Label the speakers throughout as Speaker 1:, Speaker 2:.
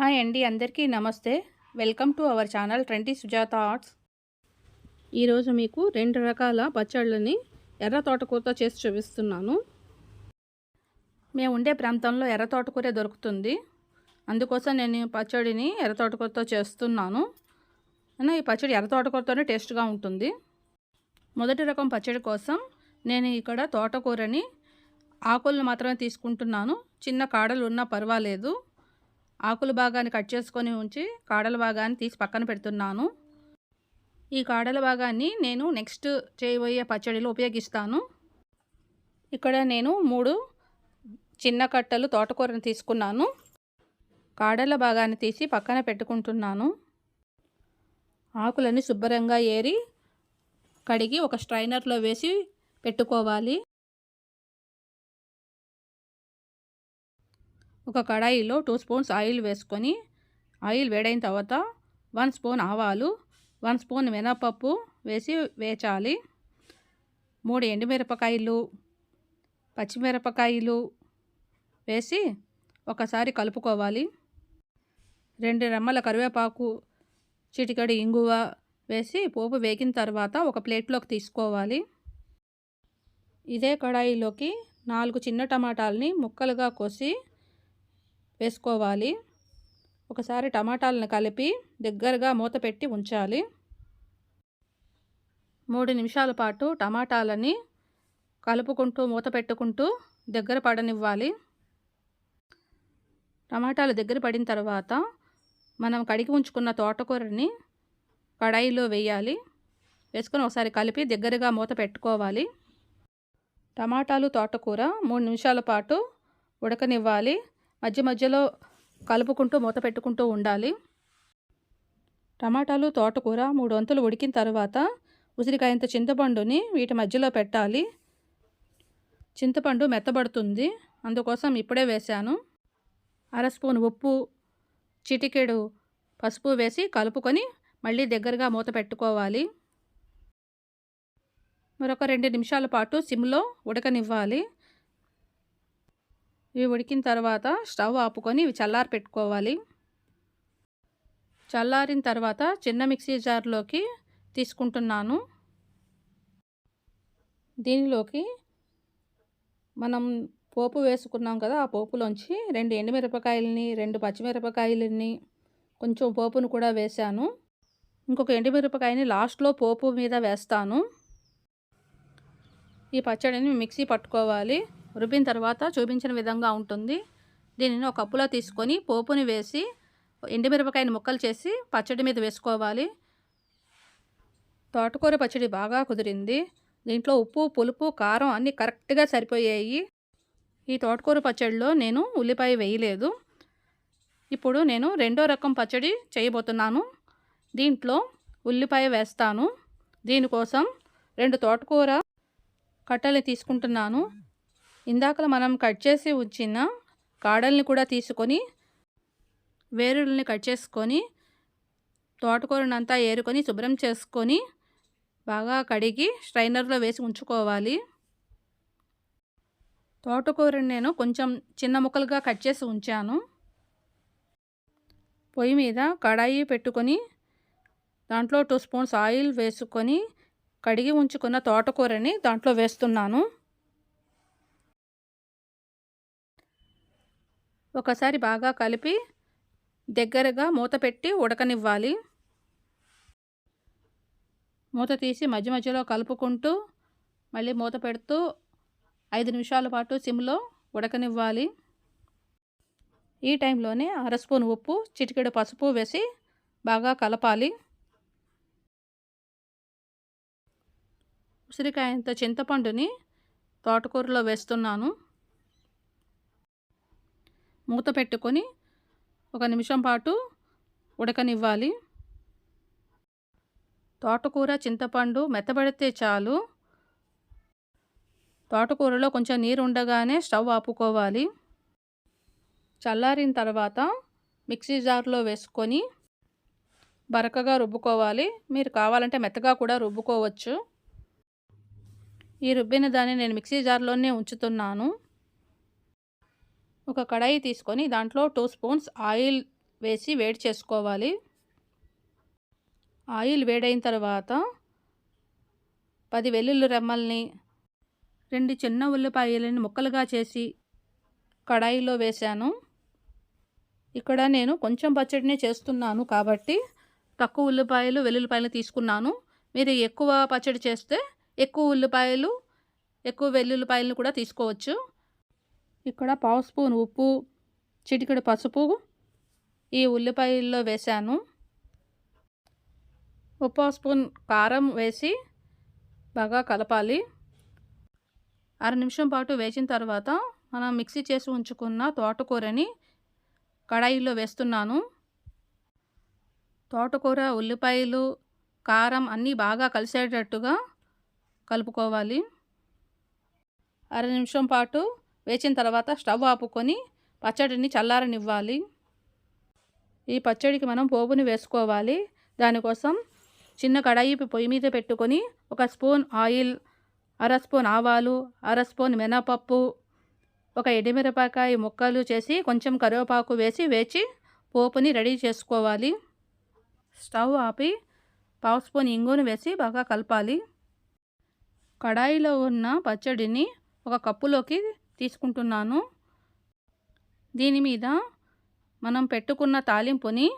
Speaker 1: Hi అండి అందరికీ నమస్తే. Welcome to our channel twenty Sujatha arts. ఈరోజు మీకు రెండు రకాల పచ్చళ్ళని ఎర్ర తోటకూరతో చేసి చూపిస్తున్నాను. మేము ఉండే ప్రాంతంలో ఎర్ర తోటకూర దొరుకుతుంది. అందుకోసం నేను పచ్చడిని ఎర్ర తోటకూరతో చేస్తున్నాను. అయినా ఈ పచ్చడి ఎర్ర తోటకూరతోనే టేస్ట్గా ఉంటుంది. మొదటి రకం పచ్చడి కోసం నేను ఇక్కడ తోటకూరని ఆకులను మాత్రమే తీసుకుంటున్నాను. చిన్న కాడలు ఉన్నా పర్వాలేదు. ఆకుల భాగాన్ని కట్ చేసుకొని ఉంచి కాడల భాగాన్ని తీసి పక్కన పెడుతున్నాను. ఈ కాడల భాగాన్ని నేను నెక్స్ట్ చేయబోయే పచ్చడిలో ఉపయోగిస్తాను. ఇక్కడ నేను మూడు చిన్న కట్టలు తోటకూరను తీసుకున్నాను. కాడల భాగాన్ని తీసి పక్కన పెట్టుకుంటున్నాను. ఆకులని శుభ్రంగా ఏరి కడిగి ఒక స్ట్రైనర్లో వేసి పెట్టుకోవాలి. ఒక కడాయిలో టూ స్పూన్స్ ఆయిల్ వేసుకొని ఆయిల్ వేడైన తర్వాత వన్ స్పూన్ ఆవాలు వన్ స్పూన్ మినపప్పు వేసి వేచాలి. మూడు ఎండుమిరపకాయలు పచ్చిమిరపకాయలు వేసి ఒకసారి కలుపుకోవాలి. రెండు రెమ్మల కరివేపాకు చిటికడి ఇంగువ వేసి పోపు వేగిన తర్వాత ఒక ప్లేట్లోకి తీసుకోవాలి. ఇదే కడాయిలోకి నాలుగు చిన్న టమాటాలని ముక్కలుగా కోసి వేసుకోవాలి. ఒకసారి టమాటాలను కలిపి దగ్గరగా మూత పెట్టి ఉంచాలి. మూడు నిమిషాల పాటు టమాటాలని కలుపుకుంటూ మూత పెట్టుకుంటూ దగ్గర పడనివ్వాలి. టమాటాలు దగ్గర పడిన తర్వాత మనం కడిగి ఉంచుకున్న తోటకూరని కడాయిలో వేయాలి. వేసుకొని ఒకసారి కలిపి దగ్గరగా మూత పెట్టుకోవాలి. టమాటాలు తోటకూర మూడు నిమిషాల పాటు ఉడకనివ్వాలి. మధ్య మధ్యలో కలుపుకుంటూ మూత పెట్టుకుంటూ ఉండాలి. టమాటాలు తోటకూర మూడు వంతులు ఉడికిన తర్వాత ఉసిరికాయంత చింతపండుని వీటి మధ్యలో పెట్టాలి. చింతపండు మెత్తబడుతుంది. అందుకోసం ఇప్పుడే వేశాను. అర స్పూన్ ఉప్పు చిటికెడు పసుపు వేసి కలుపుకొని మళ్ళీ దగ్గరగా మూత పెట్టుకోవాలి. మరొక రెండు నిమిషాల పాటు సిమ్లో ఉడకనివ్వాలి. ఇవి ఉడికిన తర్వాత స్టవ్ ఆపుకొని ఇవి చల్లారి పెట్టుకోవాలి. చల్లారిన తర్వాత చిన్న మిక్సీ జార్లోకి తీసుకుంటున్నాను. దీనిలోకి మనం పోపు వేసుకున్నాం కదా ఆ పోపులోంచి రెండు ఎండుమిరపకాయలని రెండు పచ్చిమిరపకాయలని కొంచెం పోపును కూడా వేశాను. ఇంకొక ఎండుమిరపకాయని లాస్ట్లో పోపు మీద వేస్తాను. ఈ పచ్చడిని మిక్సీ పట్టుకోవాలి. రుబ్బిన తర్వాత చూపించిన విధంగా ఉంటుంది. దీనిని ఒక కప్పులో తీసుకొని పోపుని వేసి ఎండుమిరపకాయని ముక్కలు చేసి పచ్చడి మీద వేసుకోవాలి. తోటకూర పచ్చడి బాగా కుదిరింది. దీంట్లో ఉప్పు పులుపు కారం అన్నీ కరెక్ట్గా సరిపోయాయి. ఈ తోటకూర పచ్చడిలో నేను ఉల్లిపాయ వేయలేదు. ఇప్పుడు నేను రెండో రకం పచ్చడి చేయబోతున్నాను. దీంట్లో ఉల్లిపాయ వేస్తాను. దీనికోసం రెండు తోటకూర కట్టలు తీసుకుంటున్నాను. ఇందాక మనం కట్ చేసి ఉంచిన కాడల్ని కూడా తీసుకొని వేరుల్ని కట్ చేసుకొని తోటకూరనంతా ఏరుకొని శుభ్రం చేసుకొని బాగా కడిగి స్ట్రైనర్లో వేసి ఉంచుకోవాలి. తోటకూరని నేను కొంచెం చిన్న ముక్కలుగా కట్ చేసి ఉంచాను. పొయ్యి మీద కడాయి పెట్టుకొని దాంట్లో టూ స్పూన్స్ ఆయిల్ వేసుకొని కడిగి ఉంచుకున్న తోటకూరని దాంట్లో వేస్తున్నాను. ఒకసారి బాగా కలిపి దగ్గరగా మూత పెట్టి ఉడకనివ్వాలి. మూత తీసి మధ్య మధ్యలో కలుపుకుంటూ మళ్ళీ మూత పెడుతూ ఐదు నిమిషాల పాటు సిమ్లో ఉడకనివ్వాలి. ఈ టైంలోనే అర స్పూన్ ఉప్పు చిటికెడు పసుపు వేసి బాగా కలపాలి. ఉసిరికాయంత చింతపండుని తోటకూరలో వేస్తున్నాను. మూత పెట్టుకొని ఒక నిమిషం పాటు ఉడకనివ్వాలి. తోటకూర చింతపండు మెత్తబడితే చాలు. తోటకూరలో కొంచెం నీరు ఉండగానే స్టవ్ ఆపుకోవాలి. చల్లారిన తర్వాత మిక్సీ జార్లో వేసుకొని బరకగా రుబ్బుకోవాలి. మీరు కావాలంటే మెత్తగా కూడా రుబ్బుకోవచ్చు. ఈ రుబ్బిన దాన్ని నేను మిక్సీ జార్లోనే ఉంచుతున్నాను. ఒక కడాయి తీసుకొని దాంట్లో టూ స్పూన్స్ ఆయిల్ వేసి వేడి చేసుకోవాలి. ఆయిల్ వేడైన తర్వాత పది వెల్లుల్లి రెమ్మల్ని రెండు చిన్న ఉల్లిపాయలని ముక్కలుగా చేసి కడాయిలో వేశాను. ఇక్కడ నేను కొంచెం పచ్చడినే చేస్తున్నాను కాబట్టి తక్కువ ఉల్లిపాయలు వెల్లుల్లిపాయలు తీసుకున్నాను. మీరు ఎక్కువ పచ్చడి చేస్తే ఎక్కువ ఉల్లిపాయలు ఎక్కువ వెల్లుల్లిపాయలను కూడా తీసుకోవచ్చు. ఇక్కడ పావు స్పూన్ ఉప్పు చిటికెడు పసుపు ఈ ఉల్లిపాయల్లో వేశాను. ఉప్పు స్పూన్ కారం వేసి బాగా కలపాలి. అర నిమిషం పాటు వేసిన తర్వాత మనం మిక్సీ చేసి ఉంచుకున్న తోటకూరని కడాయిలో వేస్తున్నాను. తోటకూర ఉల్లిపాయలు కారం అన్నీ బాగా కలిసేటట్టుగా కలుపుకోవాలి. అర నిమిషం పాటు వేసిన తర్వాత స్టవ్ ఆపుకొని పచ్చడిని చల్లారనివ్వాలి. ఈ పచ్చడికి మనం పోపుని వేసుకోవాలి. దానికోసం చిన్న కడాయి పొయ్యి మీద పెట్టుకొని ఒక స్పూన్ ఆయిల్ అర స్పూన్ ఆవాలు అర స్పూన్ మినపప్పు ఒక ఎండుమిరపకాయ ముక్కలు చేసి కొంచెం కరివేపాకు వేసి వేచి పోపుని రెడీ చేసుకోవాలి. స్టవ్ ఆపి పావు స్పూన్ ఇంగును వేసి బాగా కలపాలి. కడాయిలో ఉన్న పచ్చడిని ఒక కప్పులోకి తీసుకుంటున్నాను. దీని మీద మనం పెట్టుకున్న తాలింపుని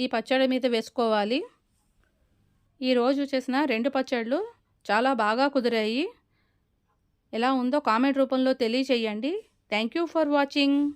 Speaker 1: ఈ పచ్చడి మీద వేసుకోవాలి. ఈరోజు చేసిన రెండు పచ్చళ్ళు చాలా బాగా కుదిరాయి. ఎలా ఉందో కామెంట్ రూపంలో తెలియచేయండి. Thank you for watching.